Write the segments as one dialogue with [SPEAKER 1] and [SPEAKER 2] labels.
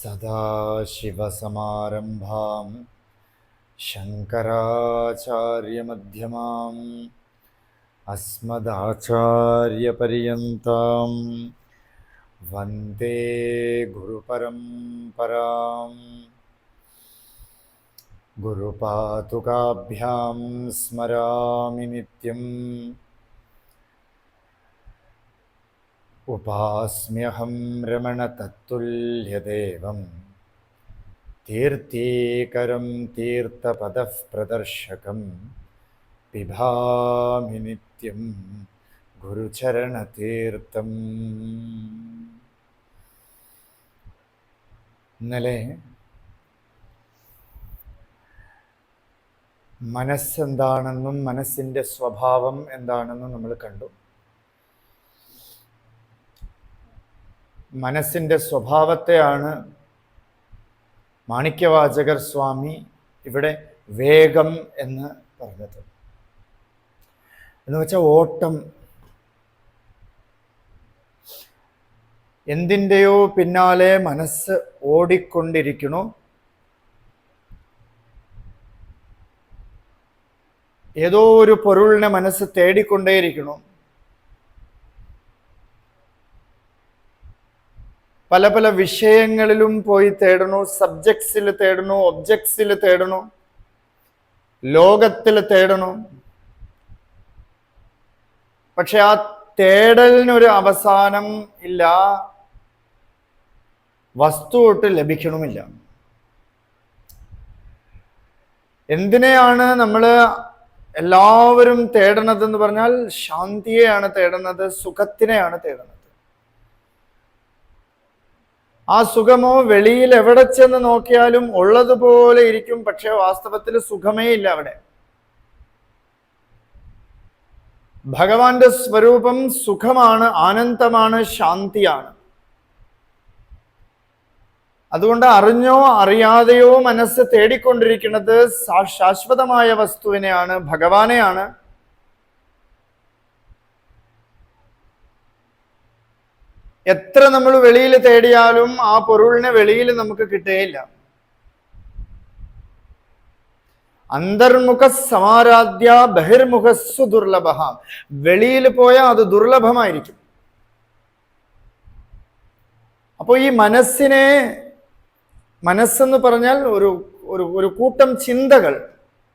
[SPEAKER 1] सदाशिवसमारम्भां शङ्कराचार्यमध्यमाम् अस्मदाचार्यपर्यन्तां वंदे गुरुपरम्पराम्। गुरुपातुकाभ्यां स्मरामि नित्यम्। ഉപാസ്മ്യഹം രമണതത്തുല്യദേവം തീർത്ഥീകരം തീർത്ഥപദഃ പ്രദർശകം പിഭാമി നിത്യം ഗുരുചരണതീർത്ഥം ഇന്നലെ മനസ്സെന്താണെന്നും മനസ്സിന്റെ സ്വഭാവം എന്താണെന്നും നമ്മൾ കണ്ടു. മനസ്സിന്റെ സ്വഭാവത്തെയാണ് മാണിക്യവാചകർ സ്വാമി ഇവിടെ വേഗം എന്ന് പറഞ്ഞത്. എന്ന് വെച്ചാൽ ഓട്ടം. എന്തിന്റെയോ പിന്നാലെ മനസ്സ് ഓടിക്കൊണ്ടിരിക്കണു ഏതോ ഒരു പൊരുളിനെ മനസ്സ് തേടിക്കൊണ്ടേയിരിക്കണു പല പല വിഷയങ്ങളിലും പോയി തേടണു സബ്ജക്ട്സിൽ തേടണു ഒബ്ജക്ട്സിൽ തേടണു ലോകത്തിൽ തേടണു. പക്ഷെ ആ തേടലിനൊരു അവസാനം ഇല്ല. വസ്തു തൊട്ട് ലഭിക്കണമില്ല. എന്തിനെയാണ് നമ്മൾ എല്ലാവരും തേടണത് എന്ന് പറഞ്ഞാൽ ശാന്തിയെയാണ് തേടുന്നത് സുഖത്തിനെയാണ് തേടുന്നത് ആ സുഖമോ വെളിയിൽ എവിടെ ചെന്ന് നോക്കിയാലും ഉള്ളതുപോലെ ഇരിക്കും പക്ഷെ വാസ്തവത്തിൽ സുഖമേ ഇല്ല അവിടെ. ഭഗവാന്റെ സ്വരൂപം സുഖമാണ് ആനന്ദമാണ് ശാന്തിയാണ്. അതുകൊണ്ട് അറിഞ്ഞോ അറിയാതെയോ മനസ്സ് തേടിക്കൊണ്ടിരിക്കുന്നത് ശാശ്വതമായ വസ്തുവിനെയാണ് ഭഗവാനെയാണ്. എത്ര നമ്മൾ വെളിയിൽ തേടിയാലും ആ പൊരുളിനെ വെളിയിൽ നമുക്ക് കിട്ടുകയില്ല. അന്തർമുഖ സമാരാധ്യ ബഹിർമുഖസ്സു ദുർലഭ വെളിയിൽ പോയാൽ അത് ദുർലഭമായിരിക്കും. അപ്പോൾ ഈ മനസ്സിനെ മനസ്സെന്ന് പറഞ്ഞാൽ ഒരു ഒരു ഒരു കൂട്ടം ചിന്തകൾ.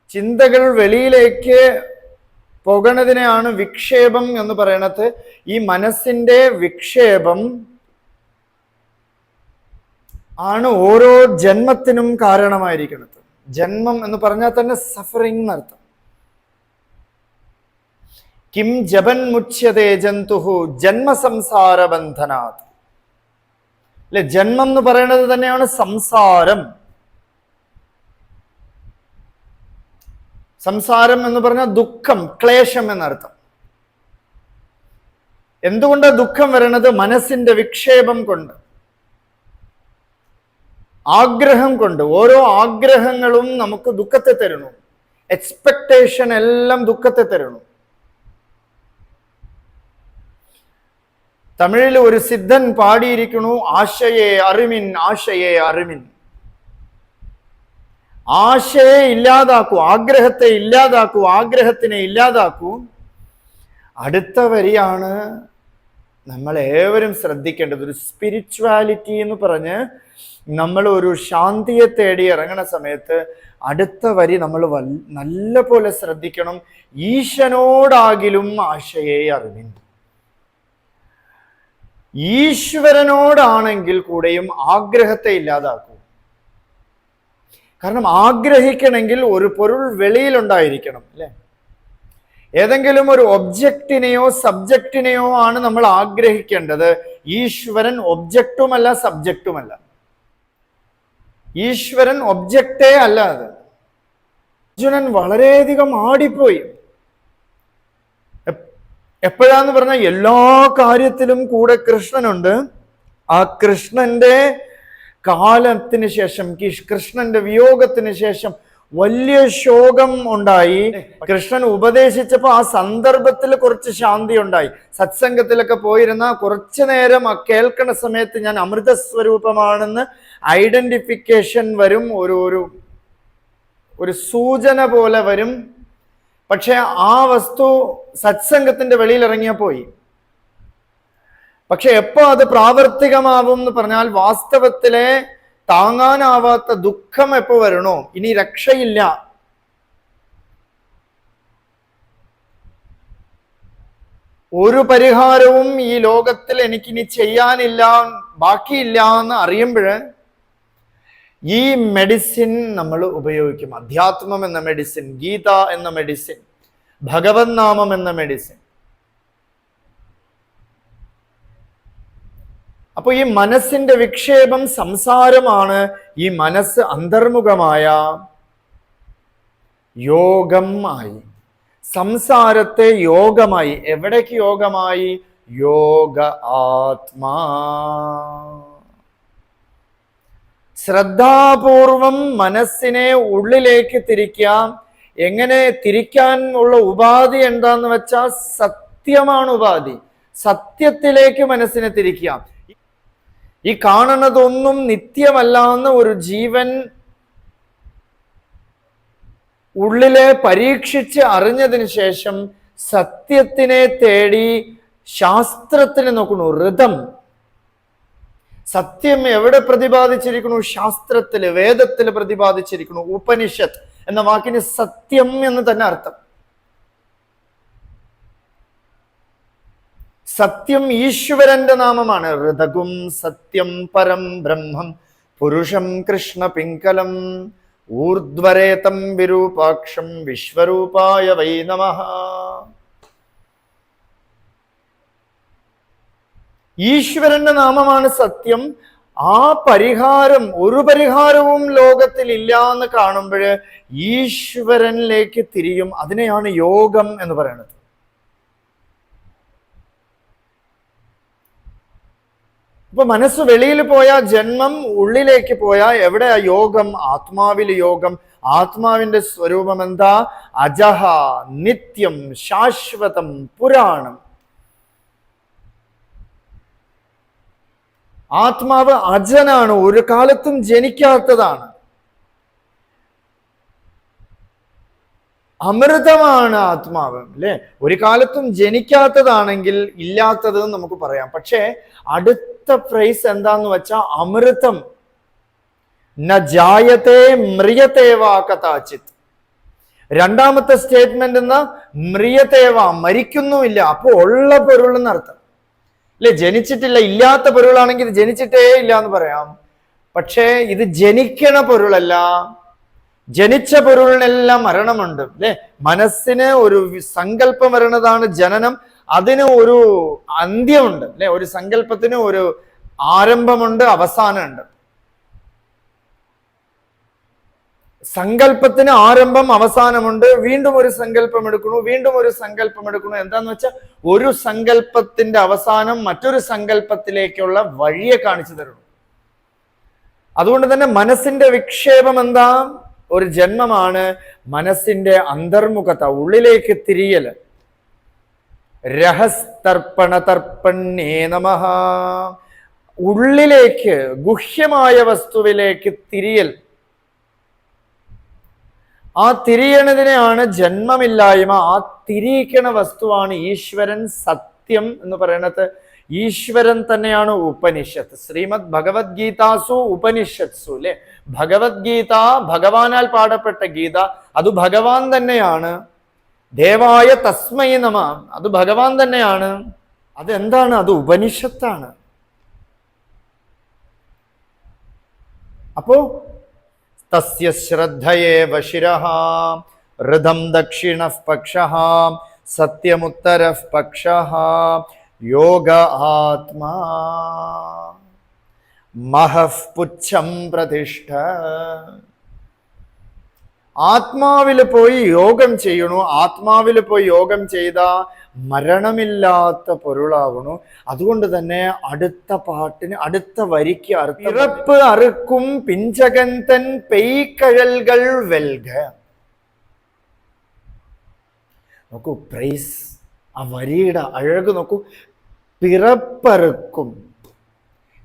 [SPEAKER 1] ചിന്തകൾ വെളിയിലേക്ക് പോകണതിനെയാണ് വിക്ഷേപം എന്ന് പറയണത്. ഈ മനസ്സിന്റെ വിക്ഷേപം ആണ് ഓരോ ജന്മത്തിനും കാരണമായിരിക്കുന്നത്. ജന്മം എന്ന് പറഞ്ഞാൽ തന്നെ സഫറിംഗ് എന്നർത്ഥം കിം ജപൻ മുച്യതേ ജന്തുഹു ജന്മസംസാര ബന്ധനാത്. അല്ലെ ജന്മം എന്ന് പറയുന്നത് തന്നെയാണ് സംസാരം. സംസാരം എന്ന് പറഞ്ഞാൽ ദുഃഖം ക്ലേശം എന്നർത്ഥം. എന്തുകൊണ്ട് ദുഃഖം വരുന്നത് മനസ്സിന്റെ വിക്ഷേപം കൊണ്ട്? ആഗ്രഹം കൊണ്ട്. ഓരോ ആഗ്രഹങ്ങളും നമുക്ക് ദുഃഖത്തെ തരുന്നു. എക്സ്പെക്ടേഷൻ എല്ലാം ദുഃഖത്തെ തരുന്നു. തമിഴിൽ ഒരു സിദ്ധൻ പാടിയിരിക്കണു ആശയെ അറിമിൻ ആശയെ അറിമിൻ ആശയെ ഇല്ലാതാക്കൂ ആഗ്രഹത്തെ ഇല്ലാതാക്കൂ ആഗ്രഹത്തിനെ ഇല്ലാതാക്കൂ. അടുത്ത വരിയാണ് നമ്മൾ ഏവരും ശ്രദ്ധിക്കേണ്ടത് ഒരു സ്പിരിച്വാലിറ്റി എന്ന് പറഞ്ഞ് നമ്മൾ ഒരു ശാന്തിയെ തേടി ഇറങ്ങുന്ന സമയത്ത് അടുത്ത വരി നമ്മൾ വൽ നല്ല പോലെ ശ്രദ്ധിക്കണം. ഈശനോടാകിലും ആശയെ അറിവിൻ. ഈശ്വരനോടാണെങ്കിൽ കൂടെയും ആഗ്രഹത്തെ ഇല്ലാതാക്കൂ. കാരണം ആഗ്രഹിക്കണമെങ്കിൽ ഒരു പൊരുൾ വെളിയിലുണ്ടായിരിക്കണം അല്ലേ? ഏതെങ്കിലും ഒരു ഒബ്ജക്റ്റിനെയോ സബ്ജക്റ്റിനെയോ ആണ് നമ്മൾ ആഗ്രഹിക്കേണ്ടത്. ഈശ്വരൻ ഒബ്ജക്റ്റുമല്ല സബ്ജക്റ്റുമല്ല ഈശ്വരൻ ഒബ്ജക്റ്റേ അല്ല അത്. അർജുനൻ വളരെയധികം ആടിപ്പോയി. എപ്പോഴാന്ന് പറഞ്ഞാൽ എല്ലാ കാര്യത്തിലും കൂടെ കൃഷ്ണനുണ്ട്. ആ കൃഷ്ണന്റെ കാലത്തിന് ശേഷം കൃഷ്ണന്റെ വിയോഗത്തിന് ശേഷം വലിയ ശോകം ഉണ്ടായി. കൃഷ്ണൻ ഉപദേശിച്ചപ്പോൾ ആ സന്ദർഭത്തിൽ കുറച്ച് ശാന്തി ഉണ്ടായി. സത്സംഗത്തിലൊക്കെ പോയിരുന്ന കുറച്ചു നേരം ആ കേൾക്കണ സമയത്ത് ഞാൻ അമൃത സ്വരൂപമാണെന്ന് ഐഡന്റിഫിക്കേഷൻ വരും ഒരു ഒരു ഒരു സൂചന പോലെ വരും. പക്ഷെ ആ വസ്തു സത്സംഗത്തിന്റെ വെളിയിൽ ഇറങ്ങിയാൽ പോയി. പക്ഷെ എപ്പോ അത് പ്രാവർത്തികമാവും എന്ന് പറഞ്ഞാൽ വാസ്തവത്തിലെ താങ്ങാനാവാത്ത ദുഃഖം എപ്പോ വരണോ? ഇനി രക്ഷയില്ല. ഒരു പരിഹാരവും ഈ ലോകത്തിൽ എനിക്കിനി ചെയ്യാനില്ല ബാക്കിയില്ല എന്ന് അറിയുമ്പോൾ ഈ മെഡിസിൻ നമ്മൾ ഉപയോഗിക്കും. അധ്യാത്മം എന്ന മെഡിസിൻ ഗീത എന്ന മെഡിസിൻ ഭഗവത് നാമം എന്ന മെഡിസിൻ അപ്പൊ ഈ മനസ്സിന്റെ വിക്ഷേപം സംസാരമാണ് ഈ മനസ്സ് അന്തർമുഖമായ യോഗം ആയി. സംസാരത്തെ യോഗമായി. എവിടേക്ക് യോഗമായി? യോഗ ആത്മാ. ശ്രദ്ധാപൂർവം മനസ്സിനെ ഉള്ളിലേക്ക് തിരിക്കാം എങ്ങനെ തിരിക്കാൻ ഉള്ള ഉപാധി എന്താന്ന് വെച്ചാൽ സത്യമാണ് ഉപാധി. സത്യത്തിലേക്ക് മനസ്സിനെ തിരിക്കാം ഈ കാണുന്നതൊന്നും നിത്യമല്ലാന്ന് ഒരു ജീവൻ ഉള്ളിലെ പരീക്ഷിച്ച് അറിഞ്ഞതിന് ശേഷം സത്യത്തിനെ തേടി ശാസ്ത്രത്തിനെ നോക്കണു ഋതം. സത്യം എവിടെ പ്രതിപാദിച്ചിരിക്കുന്നു? ശാസ്ത്രത്തിൽ വേദത്തിൽ പ്രതിപാദിച്ചിരിക്കുന്നു. ഉപനിഷത്ത് എന്ന വാക്കിന് സത്യം എന്ന് തന്നെ അർത്ഥം. സത്യം ഈശ്വരന്റെ നാമമാണ്. ഋതകും സത്യം പരം ബ്രഹ്മം പുരുഷം കൃഷ്ണ പിങ്കലം. ഊർധ്വരേതം വിരൂപാക്ഷം വിശ്വരൂപായ വൈ നമ. ഈശ്വരന്റെ നാമമാണ് സത്യം. ആ പരിഹാരം ഒരു പരിഹാരവും ലോകത്തിൽ ഇല്ല എന്ന് കാണുമ്പോൾ ഈശ്വരനിലേക്ക് തിരിയും. അതിനെയാണ് യോഗം എന്ന് പറയുന്നത്. അപ്പൊ മനസ്സ് വെളിയിൽ പോയാൽ ജന്മം ഉള്ളിലേക്ക് പോയാൽ എവിടെയാ യോഗം? ആത്മാവിൽ യോഗം. ആത്മാവിന്റെ സ്വരൂപം എന്താ? അജഹ നിത്യം ശാശ്വതം പുരാണം. ആത്മാവ് അജനാണ് ഒരു കാലത്തും ജനിക്കാത്തതാണ്. അമൃതമാണ് ആത്മാവ് അല്ലെ? ഒരു കാലത്തും ജനിക്കാത്തതാണെങ്കിൽ ഇല്ലാത്തത് നമുക്ക് പറയാം. പക്ഷേ അടുത്ത ഫ്രൈസ് എന്താന്ന് വെച്ചാൽ അമൃതം. ന ജായത്തെ മ്രിയത്തേവാ കഥാചിത്. രണ്ടാമത്തെ സ്റ്റേറ്റ്മെന്റ് എന്ന മ്രിയത്തേവ മരിക്കുന്നുമില്ല. അപ്പൊ ഉള്ള പൊരുൾ എന്നർത്ഥം അല്ലെ ജനിച്ചിട്ടില്ല ഇല്ലാത്ത പൊരുളാണെങ്കിൽ ജനിച്ചിട്ടേ ഇല്ല എന്ന് പറയാം. പക്ഷേ ഇത് ജനിക്കണ പൊരുളല്ല. ജനിച്ച പൊരുളിനെല്ലാം മരണമുണ്ട്. അല്ലെ മനസ്സിന് ഒരു സങ്കല്പം വരണതാണ് ജനനം. അതിന് ഒരു അന്ത്യമുണ്ട്. അല്ലെ ഒരു സങ്കല്പത്തിന് ഒരു ആരംഭമുണ്ട് അവസാനമുണ്ട്. സങ്കല്പത്തിന് ആരംഭം അവസാനമുണ്ട്. വീണ്ടും ഒരു സങ്കല്പം എടുക്കണു വീണ്ടും ഒരു സങ്കല്പം എടുക്കണു എന്താന്ന് വെച്ചാൽ ഒരു സങ്കല്പത്തിന്റെ അവസാനം മറ്റൊരു സങ്കല്പത്തിലേക്കുള്ള വഴിയെ കാണിച്ചു തരുന്നു. അതുകൊണ്ട് തന്നെ മനസ്സിന്റെ വിക്ഷേപം എന്താ? ഒരു ജന്മമാണ് മനസ്സിന്റെ അന്തർമുഖത ഉള്ളിലേക്ക് തിരിയൽ രഹസ്തർപ്പണ തർപ്പണേ നമഃ. ഉള്ളിലേക്ക് ഗുഹ്യമായ വസ്തുവിലേക്ക് തിരിയൽ. ആ തിരിയണതിനെയാണ് ജന്മമില്ലായ്മ. ആ തിരിയിക്കണ വസ്തുവാണ് ഈശ്വരൻ സത്യം എന്ന് പറയുന്നത്. ഈശ്വരൻ തന്നെയാണ് ഉപനിഷത്ത്. ശ്രീമദ് ഭഗവത്ഗീതാസു ഉപനിഷത്സു അല്ലെ ഭഗവത്ഗീത ഭഗവാനാൽ പാടപ്പെട്ട ഗീത അത് ഭഗവാൻ തന്നെയാണ്. ദേവായ തസ്മൈ നമ അത് ഭഗവാൻ തന്നെയാണ്. അതെന്താണ്? അത് ഉപനിഷത്താണ്. അപ്പോ തസ്യ ശ്രദ്ധയേ ശിരഃ ഋതം ദക്ഷിണ പക്ഷ സത്യമുത്തര പക്ഷ യോഗ ആത്മാ മഹഃ പുച്ഛം പ്രതിഷ്ഠ ആത്മാവിൽ പോയി യോഗം ചെയ്യണു ആത്മാവിൽ പോയി യോഗം ചെയ്ത മരണമില്ലാത്ത പൊരുളാവണു അതുകൊണ്ട് തന്നെ അടുത്ത പാട്ടിന് അടുത്ത വരിക്ക് അർത്ഥം ഇറപ്പ് അറുക്കും പിഞ്ചകന്തൻ പെയ്ക്കഴൽകൾ വെൽക. നോക്കൂ പ്രൈസ് ആ വരിയുടെ അഴക് നോക്കൂ. പിറപ്പറുക്കും.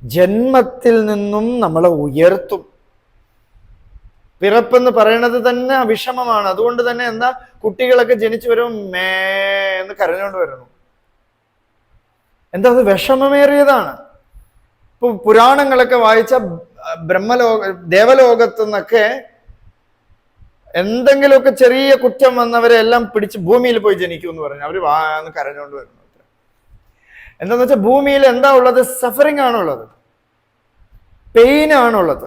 [SPEAKER 1] ജന്മത്തിൽ നിന്നും നമ്മളെ ഉയർത്തും. പിറപ്പെന്ന് പറയണത് തന്നെ വിഷമമാണ് അതുകൊണ്ട് തന്നെ എന്താ? കുട്ടികളൊക്കെ ജനിച്ചു വരും മേ എന്ന് കരഞ്ഞുകൊണ്ട് വരുന്നു എന്താ അത് വിഷമമേറിയതാണ്? ഇപ്പൊ പുരാണങ്ങളൊക്കെ വായിച്ച ബ്രഹ്മലോക ദേവലോകത്തു നിന്നൊക്കെ എന്തെങ്കിലുമൊക്കെ ചെറിയ കുറ്റം വന്നവരെ എല്ലാം പിടിച്ച് ഭൂമിയിൽ പോയി ജനിക്കും എന്ന് പറഞ്ഞു അവർ വാന്ന് കരഞ്ഞുകൊണ്ട് വരുന്നു എന്താന്ന് വെച്ചാൽ ഭൂമിയിൽ എന്താ ഉള്ളത്? സഫറിങ് ആണുള്ളത് പെയിൻ ആണുള്ളത്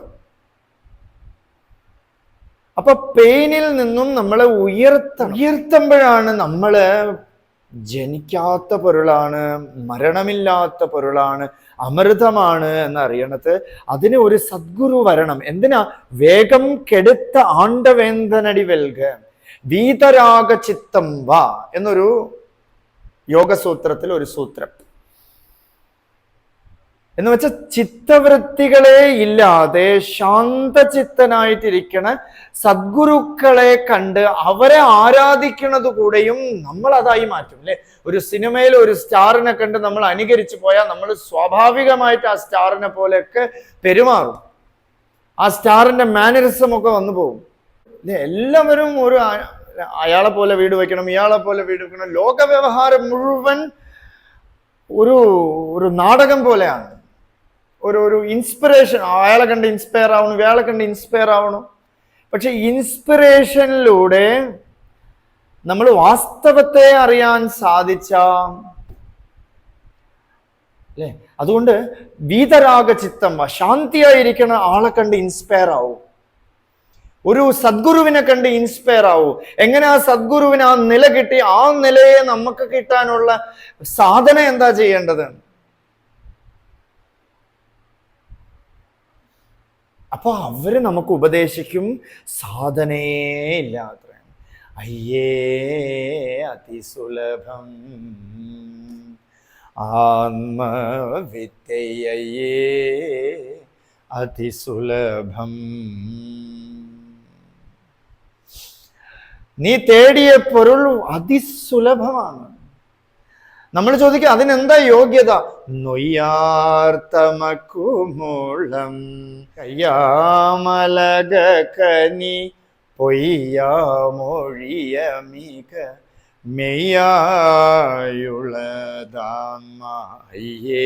[SPEAKER 1] അപ്പൊ പെയിനിൽ നിന്നും നമ്മളെ ഉയർത്ത ഉയർത്തുമ്പോഴാണ് നമ്മൾ ജനിക്കാത്ത പൊരുളാണ് മരണമില്ലാത്ത പൊരുളാണ് അമൃതമാണ് എന്നറിയണത്. അതിന് ഒരു സദ്ഗുരു വരണം. എന്തിനാ? വേഗം കെടുത്ത ആണ്ടവേന്തനടി വെൽക. വീതരാഗ ചിത്തം വാ എന്നൊരു യോഗസൂത്രത്തിൽ ഒരു സൂത്രം. എന്ന് വെച്ചാൽ ചിത്തവൃത്തികളെ ഇല്ലാതെ ശാന്തചിത്തനായിട്ടിരിക്കണ സദ്ഗുരുക്കളെ കണ്ട് അവരെ ആരാധിക്കുന്നത് കൂടെയും നമ്മൾ അതായി മാറ്റും അല്ലെ? ഒരു സിനിമയിൽ ഒരു സ്റ്റാറിനെ കണ്ട് നമ്മൾ അനുകരിച്ചു പോയാൽ നമ്മൾ സ്വാഭാവികമായിട്ട് ആ സ്റ്റാറിനെ പോലെയൊക്കെ പെരുമാറും. ആ സ്റ്റാറിന്റെ മാനറിസം ഒക്കെ വന്നു പോകും? എല്ലാവരും ഒരു അയാളെ പോലെ വീട് വെക്കണം ഇയാളെ പോലെ വീട് വെക്കണം. ലോക വ്യവഹാരം മുഴുവൻ ഒരു ഒരു നാടകം പോലെയാണ്. ഒരു ഒരു ഇൻസ്പിറേഷൻ അയാളെ കണ്ട് ഇൻസ്പയർ ആവണം ഇയാളെ കണ്ട് ഇൻസ്പയർ ആവണം. പക്ഷെ ഇൻസ്പിറേഷനിലൂടെ നമ്മൾ വാസ്തവത്തെ അറിയാൻ സാധിച്ച. അല്ലേ? അതുകൊണ്ട് വീതരാഗ ചിത്തം ശാന്തിയായിരിക്കണ ആളെ കണ്ട് ഇൻസ്പയർ ആവും. ഒരു സദ്ഗുരുവിനെ കണ്ട് ഇൻസ്പയർ ആവൂ. എങ്ങനെ ആ സദ്ഗുരുവിന് ആ നില കിട്ടി? ആ നിലയെ നമുക്ക് കിട്ടാനുള്ള സാധന എന്താ ചെയ്യേണ്ടത്? അപ്പൊ അവർ നമുക്ക് ഉപദേശിക്കും സാധനേ ഇല്ലാത്ര അയ്യേ അതിസുലഭം. ആത്മവിദ്യയേ അതിസുലഭം. നീ തേടിയ പൊരുൾ അതിസുലഭമാണ്. നമ്മൾ ചോദിക്കുക അതിനെന്താ യോഗ്യത? നൊയ്യാർത്തമക്കുമൂളം കയ്യാമലക കനി മെയ്യായുള്ളതാമയ്യേ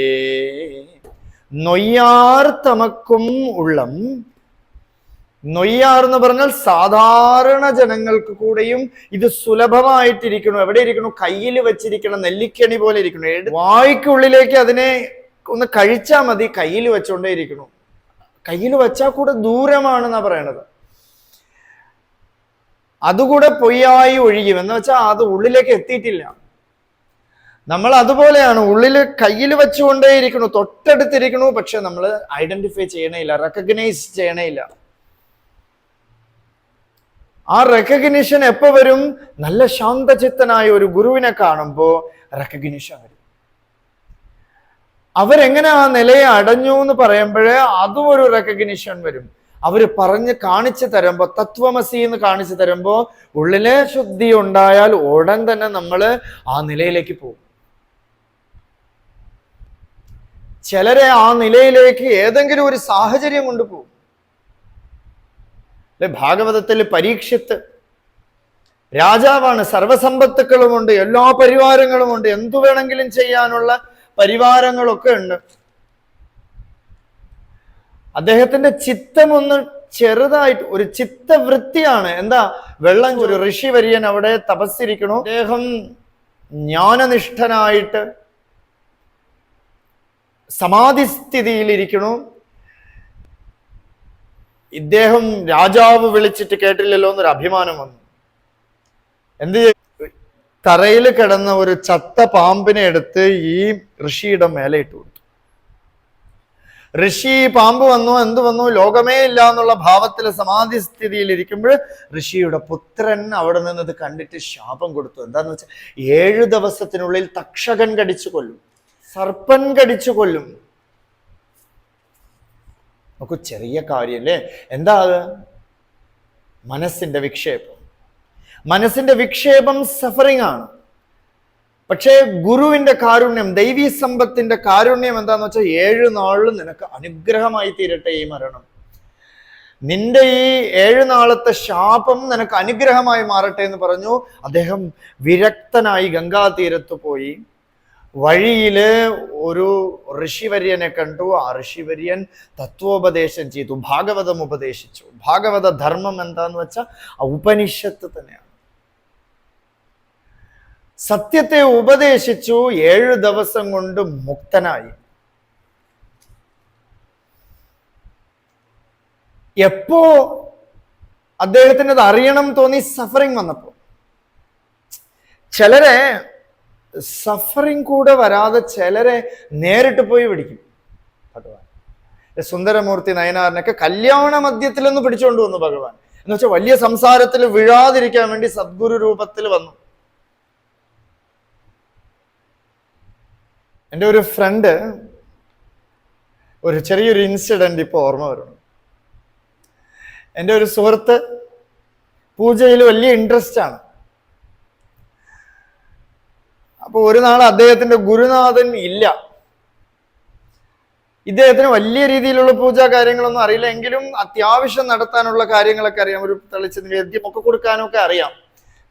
[SPEAKER 1] നൊയ്യാർത്തമക്കും ഉള്ളം നൊയ്യാർ എന്ന് പറഞ്ഞാൽ സാധാരണ ജനങ്ങൾക്ക് കൂടെയും ഇത് സുലഭമായിട്ടിരിക്കണം എവിടെ ഇരിക്കണം കയ്യിൽ വെച്ചിരിക്കണം നെല്ലിക്കണി പോലെ ഇരിക്കണം വായിക്കുള്ളിലേക്ക് അതിനെ ഒന്ന് കഴിച്ചാൽ മതി കയ്യിൽ വെച്ചോണ്ടേ ഇരിക്കണം കയ്യിൽ വെച്ചാൽ കൂടെ ദൂരമാണെന്നാ പറയണത്. അതുകൂടെ പൊയ്യായി ഒഴുകും എന്ന് വെച്ചാൽ അത് ഉള്ളിലേക്ക് എത്തിയിട്ടില്ല. നമ്മൾ അതുപോലെയാണ് ഉള്ളിൽ കയ്യിൽ വെച്ചുകൊണ്ടേ ഇരിക്കണു തൊട്ടടുത്തിരിക്കണു പക്ഷെ നമ്മൾ ഐഡന്റിഫൈ ചെയ്യണേയില്ല റെക്കഗ്നൈസ് ചെയ്യണേയില്ല. ആ റെക്കഗ്നിഷൻ എപ്പോ വരും? നല്ല ശാന്തചിത്തനായ ഒരു ഗുരുവിനെ കാണുമ്പോൾ റെക്കഗ്നിഷൻ വരും. അവരെങ്ങനെ ആ നിലയെ അടഞ്ഞു എന്ന് പറയുമ്പോഴേ അതും ഒരു റെക്കഗ്നിഷൻ വരും. അവർ പറഞ്ഞ് കാണിച്ചു തരുമ്പോ തത്വമസി എന്ന് കാണിച്ചു തരുമ്പോ ഉള്ളിലെ ശുദ്ധി ഉണ്ടായാൽ ഉടൻ തന്നെ നമ്മൾ ആ നിലയിലേക്ക് പോകും. ചിലരെ ആ നിലയിലേക്ക് ഏതെങ്കിലും ഒരു സാഹചര്യം കൊണ്ട് പോകും. അല്ലെ ഭാഗവതത്തിൽ പരീക്ഷത്ത് രാജാവാണ് സർവസമ്പത്തുക്കളുമുണ്ട് എല്ലാ പരിവാരങ്ങളുമുണ്ട് എന്തു വേണമെങ്കിലും ചെയ്യാനുള്ള പരിവാരങ്ങളൊക്കെ ഉണ്ട്. അദ്ദേഹത്തിന്റെ ചിത്തം ഒന്ന് ചെറുതായിട്ട് ഒരു ചിത്തവൃത്തിയാണ്. എന്താ? വെള്ളം ഒരു ഋഷി വര്യൻ അവിടെ തപസ്സിരിക്കണു അദ്ദേഹം ജ്ഞാനനിഷ്ഠനായിട്ട് സമാധിസ്ഥിതിയിലിരിക്കണു ഇദ്ദേഹം രാജാവ് വിളിച്ചിട്ട് കേട്ടില്ലല്ലോ എന്നൊരു അഭിമാനം വന്നു. എന്ത്? തറയിൽ കിടന്ന ഒരു ചത്ത പാമ്പിനെ എടുത്ത് ഈ ഋഷിയുടെ മേലെ ഇട്ടു കൊടുത്തു. ഋഷി പാമ്പ് വന്നു എന്ത് വന്നു ലോകമേ ഇല്ല എന്നുള്ള ഭാവത്തിൽ സമാധി സ്ഥിതിയിൽ ഇരിക്കുമ്പോൾ ഋഷിയുടെ പുത്രൻ അവിടെ നിന്നത് കണ്ടിട്ട് ശാപം കൊടുത്തു. എന്താന്ന് വെച്ചാൽ ഏഴു ദിവസത്തിനുള്ളിൽ തക്ഷകൻ കടിച്ചു കൊല്ലും സർപ്പൻ കടിച്ചു കൊല്ലും നമുക്ക് ചെറിയ കാര്യല്ലേ? എന്താ അത്? മനസ്സിന്റെ വിക്ഷേപം. മനസ്സിന്റെ വിക്ഷേപം സഫറിങ് ആണ്. പക്ഷേ ഗുരുവിന്റെ കാരുണ്യം ദൈവീ സമ്പത്തിന്റെ കാരുണ്യം എന്താന്ന് വെച്ചാൽ ഏഴ് നാളിൽ നിനക്ക് അനുഗ്രഹമായി തീരട്ടെ ഈ മരണം. നിന്റെ ഈ ഏഴ് നാളത്തെ ശാപം നിനക്ക് അനുഗ്രഹമായി മാറട്ടെ എന്ന് പറഞ്ഞു. അദ്ദേഹം വിരക്തനായി ഗംഗാതീരത്ത് പോയി. വഴിയിൽ ഒരു ഋഷിവര്യനെ കണ്ടു. ആ ഋഷിവര്യൻ തത്വോപദേശം ചെയ്തു. ഭാഗവതം ഉപദേശിച്ചു. ഭാഗവത ധർമ്മം എന്താന്ന് വെച്ചാൽ ഉപനിഷത്ത് തന്നെയാണ്. സത്യത്തെ ഉപദേശിച്ചു. ഏഴു ദിവസം കൊണ്ട് മുക്തനായി. എപ്പോ അദ്ദേഹത്തിന് അത് അറിയണം തോന്നി സഫറിങ് വന്നപ്പോ. ചിലരെ സഫറിങ് കൂടെ വരാതെ ചിലരെ നേരിട്ട് പോയി പിടിക്കും. ഭഗവാൻ. സുന്ദരമൂർത്തി നയനാറിനൊക്കെ കല്യാണ മധ്യത്തിലൊന്ന് പിടിച്ചുകൊണ്ട് വന്നു ഭഗവാൻ. എന്ന് വെച്ചാൽ വലിയ സംസാരത്തിൽ വീഴാതിരിക്കാൻ വേണ്ടി സദ്ഗുരു രൂപത്തിൽ വന്നു. എന്റെ ഒരു ഫ്രണ്ട് ഒരു ചെറിയൊരു ഇൻസിഡന്റ് ഇപ്പോൾ ഓർമ്മ വരുന്നു. എന്റെ ഒരു സുഹൃത്ത് പൂജയിൽ വലിയ ഇൻട്രസ്റ്റ് ആണ്. അപ്പോൾ ഒരു നാൾ അദ്ദേഹത്തിന്റെ ഗുരുനാഥൻ ഇല്ല. ഇദ്ദേഹത്തിന് വലിയ രീതിയിലുള്ള പൂജാ കാര്യങ്ങളൊന്നും അറിയില്ല. എങ്കിലും അത്യാവശ്യം നടത്താനുള്ള കാര്യങ്ങളൊക്കെ അറിയാം. ഒരു തെളിച്ച് നിവേദ്യം ഒക്കെ കൊടുക്കാനൊക്കെ അറിയാം.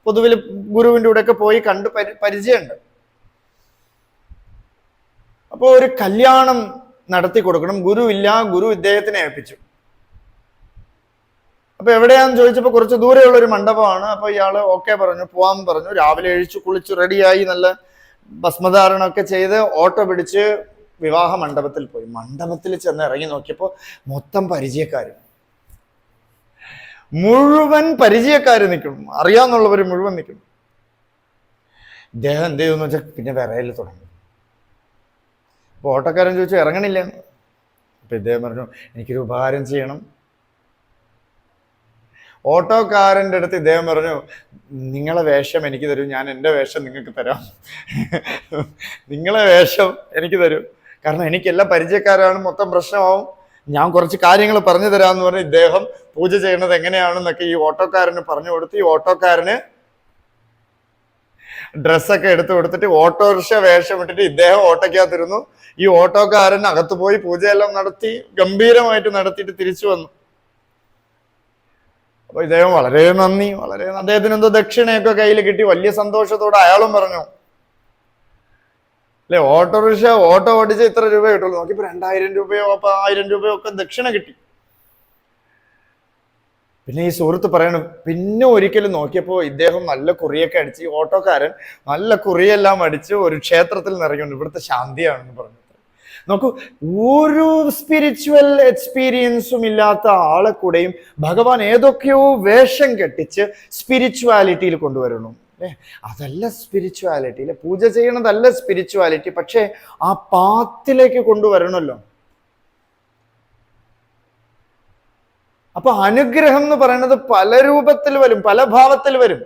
[SPEAKER 1] പൊതുവിൽ ഗുരുവിന്റെ ഒക്കെ പോയി കണ്ട് പരി പരിചയമുണ്ട്. അപ്പോൾ ഒരു കല്യാണം നടത്തി കൊടുക്കണം. ഗുരു ഇല്ല ഗുരു ഇദ്ദേഹത്തിനെ ഏൽപ്പിച്ചു. അപ്പൊ എവിടെയാന്ന് ചോദിച്ചപ്പോൾ കുറച്ച് ദൂരെയുള്ള ഒരു മണ്ഡപമാണ്. അപ്പൊ ഇയാൾ ഓക്കെ പറഞ്ഞു പോവാൻ പറഞ്ഞു. രാവിലെ എഴിച്ചു കുളിച്ചു റെഡിയായി നല്ല ഭസ്മധാരണമൊക്കെ ചെയ്ത് ഓട്ടോ പിടിച്ച് വിവാഹ മണ്ഡപത്തിൽ പോയി. മണ്ഡപത്തിൽ ചെന്ന് ഇറങ്ങി നോക്കിയപ്പോൾ മൊത്തം പരിചയക്കാർ മുഴുവൻ പരിചയക്കാർ നിൽക്കണം അറിയാന്നുള്ളവർ മുഴുവൻ നിൽക്കണം ഇദ്ദേഹം എന്ത് ചെയ്തു വെച്ചാൽ പിന്നെ വിറയൽ തുടങ്ങി. അപ്പോൾ ഓട്ടോക്കാരൻ ചോദിച്ചു ഇറങ്ങണില്ല. അപ്പൊ ഇദ്ദേഹം പറഞ്ഞു എനിക്കൊരു ഉപകാരം ചെയ്യണം. ഓട്ടോക്കാരന്റെ അടുത്ത് ഇദ്ദേഹം പറഞ്ഞു നിങ്ങളെ വേഷം എനിക്ക് തരും ഞാൻ എന്റെ വേഷം നിങ്ങൾക്ക് തരാം. നിങ്ങളെ വേഷം എനിക്ക് തരും. കാരണം എനിക്കെല്ലാം പരിചയക്കാരാണ് മൊത്തം പ്രശ്നമാവും. ഞാൻ കുറച്ച് കാര്യങ്ങൾ പറഞ്ഞു തരാമെന്ന് പറഞ്ഞ് ഇദ്ദേഹം പൂജ ചെയ്യുന്നത് എങ്ങനെയാണെന്നൊക്കെ ഈ ഓട്ടോക്കാരന് പറഞ്ഞു കൊടുത്ത് ഈ ഓട്ടോക്കാരന് ഡ്രസ്സൊക്കെ എടുത്തു കൊടുത്തിട്ട് ഓട്ടോറിക്ഷ വേഷം ഇട്ടിട്ട് ഇദ്ദേഹം ഓട്ടോക്കകത്തിരുന്നു ഈ ഓട്ടോക്കാരൻ അകത്ത് പോയി പൂജയെല്ലാം നടത്തി ഗംഭീരമായിട്ട് നടത്തിയിട്ട് തിരിച്ചു വന്നു. അപ്പൊ ഇദ്ദേഹം വളരെ നന്ദി വളരെ അദ്ദേഹത്തിന് എന്തോ ദക്ഷിണയൊക്കെ കയ്യിൽ കിട്ടി. വലിയ സന്തോഷത്തോടെ അയാളും പറഞ്ഞു. അല്ലെ ഓട്ടോറിക്ഷ ഓട്ടോ ഓടിച്ച് ഇത്ര രൂപ കിട്ടുള്ളൂ. നോക്കിയപ്പോൾ രണ്ടായിരം രൂപയോ ആയിരം രൂപയോ ഒക്കെ ദക്ഷിണ കിട്ടി. പിന്നെ ഈ സുഹൃത്ത് പറയണു പിന്നെ ഒരിക്കലും നോക്കിയപ്പോൾ ഇദ്ദേഹം നല്ല കുറിയൊക്കെ അടിച്ച് ഓട്ടോക്കാരൻ നല്ല കുറിയെല്ലാം അടിച്ച് ഒരു ക്ഷേത്രത്തിൽ നിറയുന്നുണ്ട്. ഇവിടുത്തെ ശാന്തിയാണെന്ന് പറഞ്ഞു. നോക്കൂ ഒരു സ്പിരിച്വൽ എക്സ്പീരിയൻസും ഇല്ലാത്ത ആളെ കൂടെയും ഭഗവാൻ ഏതൊക്കെയോ വേഷം കെട്ടിച്ച് സ്പിരിച്വാലിറ്റിയിൽ കൊണ്ടുവരണം അല്ലേ അതല്ല സ്പിരിച്വാലിറ്റി അല്ലെ പൂജ ചെയ്യണതല്ല സ്പിരിച്വാലിറ്റി പക്ഷേ ആ പാത്തിലേക്ക് കൊണ്ടുവരണല്ലോ. അപ്പൊ അനുഗ്രഹം എന്ന് പറയുന്നത് പല രൂപത്തിൽ വരും പല ഭാവത്തിൽ വരും.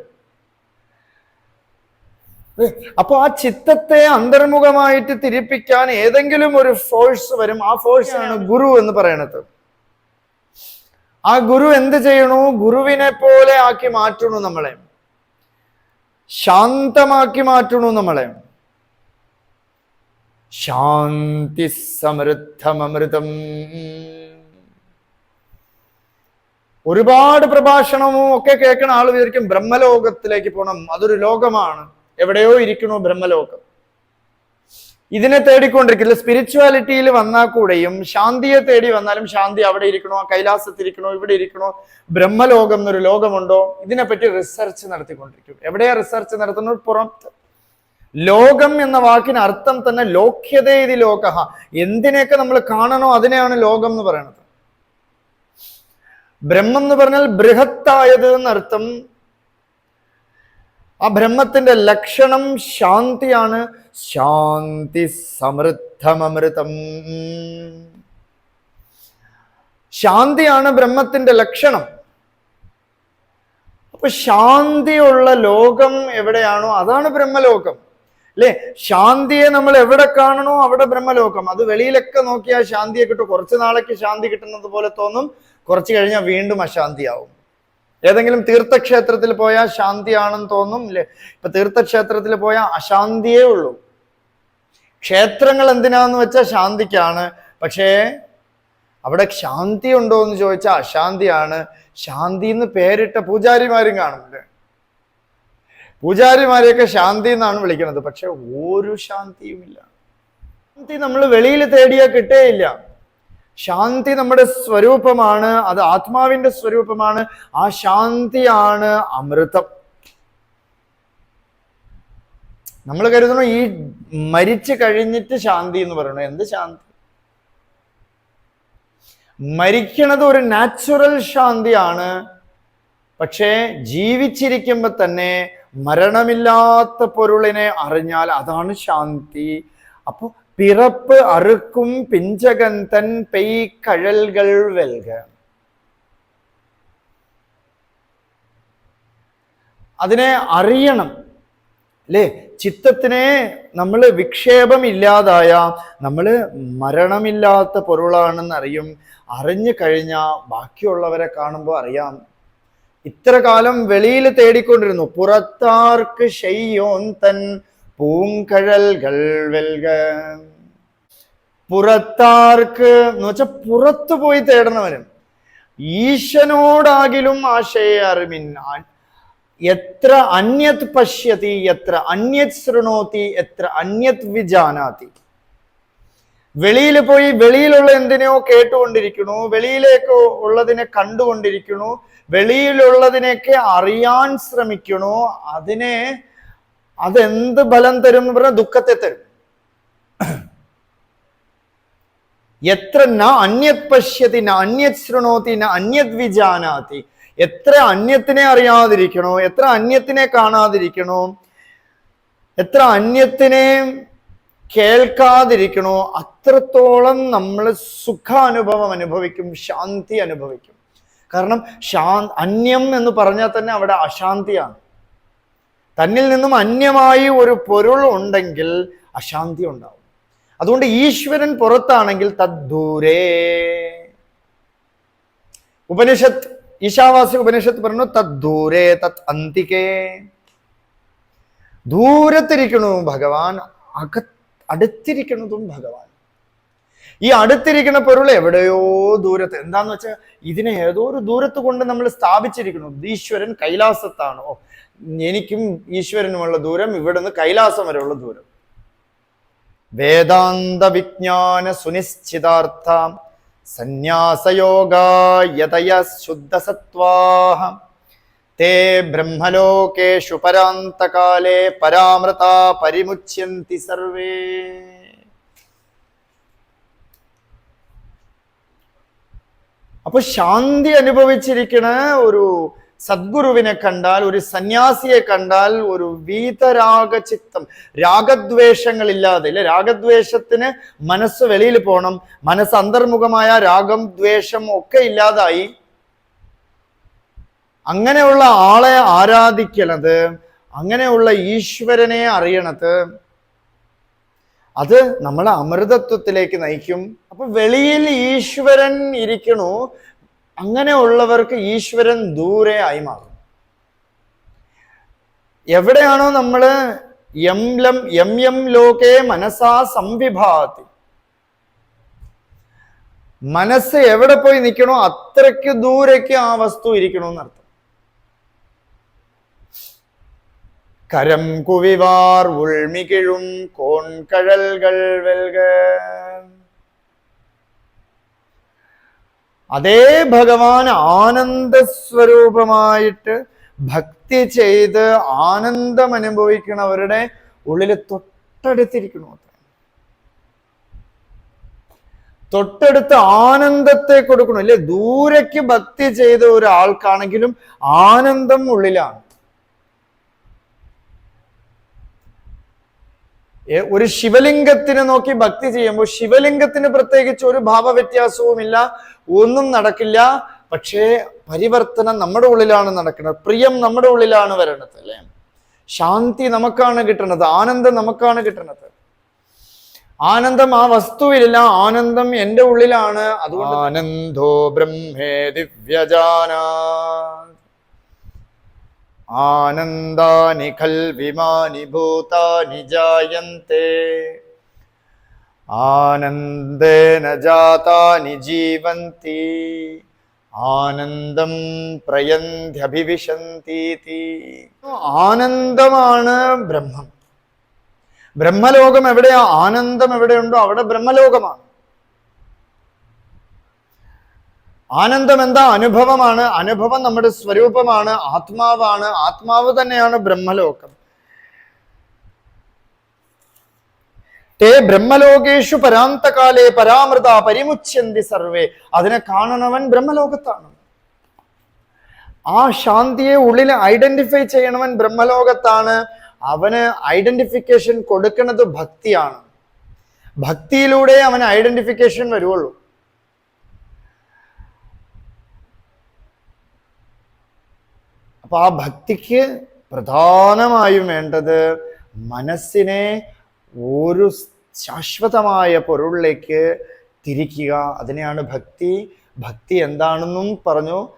[SPEAKER 1] ഏ, അപ്പൊ ആ ചിത്തത്തെ അന്തർമുഖമായിട്ട് തിരിപ്പിക്കാൻ ഏതെങ്കിലും ഒരു ഫോഴ്സ് വരും. ആ ഫോഴ്സ് ആണ് ഗുരു എന്ന് പറയണത്. ആ ഗുരു എന്ത് ചെയ്യണു? ഗുരുവിനെ പോലെ ആക്കി മാറ്റണു നമ്മളെ. ശാന്തമാക്കി മാറ്റണു നമ്മളെ. ശാന്തി സമൃദ്ധമൃതം ഒരുപാട് പ്രഭാഷണവും ഒക്കെ കേൾക്കുന്ന ആൾ വിചാരിക്കും ബ്രഹ്മലോകത്തിലേക്ക് പോകണം അതൊരു ലോകമാണ്. എവിടെയോ ഇരിക്കുന്നു ബ്രഹ്മലോകം. ഇതിനെ തേടിക്കൊണ്ടിരിക്കില്ല സ്പിരിച്വാലിറ്റിയിൽ വന്നാൽ കൂടെയും ശാന്തിയെ തേടി വന്നാലും ശാന്തി അവിടെ ഇരിക്കണോ കൈലാസത്തിൽ ഇരിക്കണോ ഇവിടെ ഇരിക്കണോ ബ്രഹ്മലോകം എന്നൊരു ലോകമുണ്ടോ? ഇതിനെപ്പറ്റി റിസർച്ച് നടത്തിക്കൊണ്ടിരിക്കും. എവിടെയാ റിസർച്ച് നടത്തുന്നത്? പുറത്ത്. ലോകം എന്ന വാക്കിന് അർത്ഥം തന്നെ ലോക്യതേതി ലോക എന്തിനെയൊക്കെ നമ്മൾ കാണണോ അതിനെയാണ് ലോകം എന്ന് പറയുന്നത്. ബ്രഹ്മം എന്ന് പറഞ്ഞാൽ ബൃഹത്തായത് എന്നർത്ഥം ആ ബ്രഹ്മത്തിന്റെ ലക്ഷണം ശാന്തിയാണ്. ശാന്തി സമൃദ്ധമൃതം ശാന്തിയാണ് ബ്രഹ്മത്തിന്റെ ലക്ഷണം. അപ്പൊ ശാന്തിയുള്ള ലോകം എവിടെയാണോ അതാണ് ബ്രഹ്മലോകം. അല്ലെ? ശാന്തിയെ നമ്മൾ എവിടെ കാണണോ അവിടെ ബ്രഹ്മലോകം. അത് വെളിയിലൊക്കെ നോക്കിയാൽ ശാന്തിയെ കിട്ടും. കുറച്ച് നാളേക്ക് ശാന്തി കിട്ടുന്നത് പോലെ തോന്നും. കുറച്ച് കഴിഞ്ഞാൽ വീണ്ടും അശാന്തിയാവും. ഏതെങ്കിലും തീർത്ഥക്ഷേത്രത്തിൽ പോയാൽ ശാന്തിയാണെന്ന് തോന്നും ഇപ്പൊ തീർത്ഥക്ഷേത്രത്തിൽ പോയാൽ അശാന്തിയേ ഉള്ളൂ. ക്ഷേത്രങ്ങൾ എന്തിനാന്ന് വെച്ചാൽ ശാന്തിക്കാണ്. പക്ഷേ അവിടെ ശാന്തി ഉണ്ടോ എന്ന് ചോദിച്ചാൽ അശാന്തിയാണ്. ശാന്തി എന്ന് പേരിട്ട പൂജാരിമാരും കാണുന്നുണ്ട് പൂജാരിമാരെയൊക്കെ ശാന്തി എന്നാണ് വിളിക്കുന്നത്. പക്ഷെ ഒരു ശാന്തിയുമില്ല. ശാന്തി നമ്മൾ വെളിയിൽ തേടിയാൽ കിട്ടേയില്ല. ശാന്തി നമ്മുടെ സ്വരൂപമാണ് അത് ആത്മാവിന്റെ സ്വരൂപമാണ്. ആ ശാന്തിയാണ് അമൃതം. നമ്മൾ കരുതണം ഈ മരിച്ചു കഴിഞ്ഞിട്ട് ശാന്തി എന്ന് പറയണു എന്ത് ശാന്തി? മരിക്കണത് ഒരു നാച്ചുറൽ ശാന്തിയാണ്. പക്ഷേ ജീവിച്ചിരിക്കുമ്പോൾ തന്നെ മരണമില്ലാത്ത പൊരുളിനെ അറിഞ്ഞാൽ അതാണ് ശാന്തി. അപ്പൊ പിറപ്പ് അറുക്കും പിഞ്ചകന്തൻ പെയ് കഴൽകൾ വെൽക അതിനെ അറിയണം അല്ലേ? ചിത്തത്തിനെ നമ്മൾ വിക്ഷേപം ഇല്ലാതായ നമ്മൾ മരണമില്ലാത്ത പൊരുളാണെന്ന് അറിയും അറിഞ്ഞു കഴിഞ്ഞാൽ ബാക്കിയുള്ളവരെ കാണുമ്പോൾ അറിയാം. ഇത്ര കാലം വെളിയിൽ തേടിക്കൊണ്ടിരുന്നു. പുറത്താർക്ക് ശയ്യോൻ തൻ പൂങ്കഴൽകൾ വെൽക. പുറത്താർക്ക് എന്ന് വെച്ചാൽ പുറത്തു പോയി തേടുന്നവരും ഈശനോടാകിലും ആശയ അറിമിൻ എത്ര അന്യത് പശ്യതി എത്ര അന്യത് ശൃണോതി എത്ര അന്യത് വിജാനാതി. വെളിയിൽ പോയി വെളിയിലുള്ള എന്തിനെയോ കേട്ടുകൊണ്ടിരിക്കണു വെളിയിലേക്ക് ഉള്ളതിനെ കണ്ടുകൊണ്ടിരിക്കണു വെളിയിലുള്ളതിനെയൊക്കെ അറിയാൻ ശ്രമിക്കണു അതിനെ അതെന്ത് ബലം തരും എന്ന് പറഞ്ഞാൽ ദുഃഖത്തെ തരും. എത്ര ന അന്യത് പശ്യതി ന അന്യത് ശൃണോതി ന അന്യത് വിജാനാതി എത്ര അന്യത്തിനെ അറിയാതിരിക്കണോ എത്ര അന്യത്തിനെ കാണാതിരിക്കണോ എത്ര അന്യത്തിനെ കേൾക്കാതിരിക്കണോ അത്രത്തോളം നമ്മൾ സുഖാനുഭവം അനുഭവിക്കും ശാന്തി അനുഭവിക്കും. കാരണം ശാ അന്യം എന്ന് പറഞ്ഞാൽ തന്നെ അവിടെ അശാന്തിയാണ്. തന്നിൽ നിന്നും അന്യമായി ഒരു പൊരുൾ ഉണ്ടെങ്കിൽ അശാന്തി ഉണ്ടാവും. അതുകൊണ്ട് ഈശ്വരൻ പുറത്താണെങ്കിൽ തദ്ദൂരേ. ഉപനിഷത്ത് ഈശാവാസി ഉപനിഷത്ത് പറഞ്ഞു തദ്ദൂരേ തത് അന്തികേ. ദൂരത്തിരിക്കണു ഭഗവാൻ അക അടുത്തിരിക്കുന്നതും ഭഗവാൻ. ഈ അടുത്തിരിക്കുന്ന പൊരുൾ എവിടെയോ ദൂരത്ത് എന്താന്ന് വെച്ചാൽ ഇതിനെ ഏതോ ഒരു ദൂരത്ത് കൊണ്ട് നമ്മൾ സ്ഥാപിച്ചിരിക്കുന്നു. ഈശ്വരൻ കൈലാസത്താണോ. എനിക്കും ഈശ്വരനുമുള്ള ദൂരം ഇവിടുന്ന് കൈലാസം വരെയുള്ള ദൂരം. വേദാന്ത വിജ്ഞാന സുനിശ്ചിതാർത്ഥ സന്യാസയോഗായതയ ശുദ്ധസത്വാഹ തേ ബ്രഹ്മലോകേഷു പരാന്തകാലേ പരാമൃത പരിമുച്യന്തി സർവേ. അപ്പൊ ശാന്തി അനുഭവിച്ചിരിക്കണ ഒരു സദ്ഗുരുവിനെ കണ്ടാൽ ഒരു സന്യാസിയെ കണ്ടാൽ ഒരു വീതരാഗ ചിത്തം രാഗദ്വേഷങ്ങളില്ലാതെ ഇല്ല രാഗദ്വേഷത്തിന് മനസ്സ് വെളിയിൽ പോകണം മനസ്സ് അന്തർമുഖമായ രാഗം ദ്വേഷം ഒക്കെ ഇല്ലാതായി. അങ്ങനെയുള്ള ആളെ ആരാധിക്കണത് അങ്ങനെയുള്ള ഈശ്വരനെ അറിയണത് അത് നമ്മളെ അമൃതത്വത്തിലേക്ക് നയിക്കും. അപ്പൊ വെളിയിൽ ഈശ്വരൻ ഇരിക്കണു അങ്ങനെയുള്ളവർക്ക് ഈശ്വരൻ ദൂരെ ആയി മാറും. എവിടെയാണോ നമ്മൾ എം ലം എം എം ലോകെ മനസ്സാ സംവിഭാതി. മനസ്സ് എവിടെ പോയി നിൽക്കണോ അത്രയ്ക്ക് ദൂരേക്ക് ആ വസ്തു ഇരിക്കണമെന്നർത്ഥം കരം കുവിവാർ ഉൾമികിഴും കോൺകഴൽകൾ വെൽക. അതേ ഭഗവാൻ ആനന്ദ സ്വരൂപമായിട്ട് ഭക്തി ചെയ്ത് ആനന്ദം അനുഭവിക്കുന്നവരുടെ ഉള്ളിൽ തൊട്ടടുത്തിരിക്കണു തൊട്ടടുത്ത് ആനന്ദത്തെ കൊടുക്കണം. അല്ലെ ദൂരയ്ക്ക് ഭക്തി ചെയ്ത ഒരാൾക്കാണെങ്കിലും ആനന്ദം ഉള്ളിലാണ്. ഒരു ശിവലിംഗത്തിനെ നോക്കി ഭക്തി ചെയ്യുമ്പോൾ ശിവലിംഗത്തിന് പ്രത്യേകിച്ച് ഒരു ഭാവവ്യത്യാസവുമില്ല ഒന്നും നടക്കില്ല. പക്ഷേ പരിവർത്തനം നമ്മുടെ ഉള്ളിലാണ് നടക്കുന്നത്. പ്രിയം നമ്മുടെ ഉള്ളിലാണ് വരണത് അല്ലേ? ശാന്തി നമുക്കാണ് കിട്ടുന്നത് ആനന്ദം നമുക്കാണ് കിട്ടുന്നത്. ആനന്ദം ആ വസ്തുവിലില്ല ആനന്ദം എന്റെ ഉള്ളിലാണ്. അതുകൊണ്ട് ആനന്ദോ ബ്രഹ്മേ ദിവ്യജാനാ. ആനന്ദാനി ഖൽവിമാനി ഭൂതാനി ജായന്തെ. ആനന്ദേന ജാതാനി ജീവന്തി. ആനന്ദം പ്രയന്ത്യഭിവിശന്തി ആനന്ദമാണ് ബ്രഹ്മം. ബ്രഹ്മലോകം എവിടെയാ? ആനന്ദം എവിടെയുണ്ടോ? അവിടെ ബ്രഹ്മലോകമാണ്. ആനന്ദം എന്താ അനുഭവമാണ്. അനുഭവം നമ്മുടെ സ്വരൂപമാണ്. ആത്മാവാണ്. ആത്മാവ് തന്നെയാണ് ബ്രഹ്മലോകം. തേ ബ്രഹ്മലോകേഷു പരാന്തകാലേ പരാമൃത പരിമുച്ഛന്തി സർവേ. അതിനെ കാണണവൻ ബ്രഹ്മലോകത്താണ്. ആ ശാന്തിയെ ഉള്ളിൽ ഐഡന്റിഫൈ ചെയ്യണവൻ ബ്രഹ്മലോകത്താണ്. അവന് ഐഡന്റിഫിക്കേഷൻ കൊടുക്കുന്നത് ഭക്തിയാണ്. ഭക്തിയിലൂടെ അവന് ഐഡന്റിഫിക്കേഷൻ വരുവുള്ളൂ. അപ്പൊ ആ ഭക്തിക്ക് പ്രധാനമായും വേണ്ടത് മനസ്സിനെ ഒരു ശാശ്വതമായ പൊരുളിലേക്ക് തിരിക്കുക. അതിനെയാണ് ഭക്തി. ഭക്തി എന്താണെന്നും പറഞ്ഞു.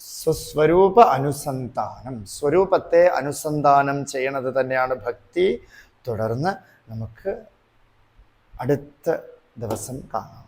[SPEAKER 1] സ്വസ്വരൂപ അനുസന്ധാനം സ്വരൂപത്തെ അനുസന്ധാനം ചെയ്യണത് തന്നെയാണ് ഭക്തി. തുടർന്ന് നമുക്ക് അടുത്ത ദിവസം കാണാം.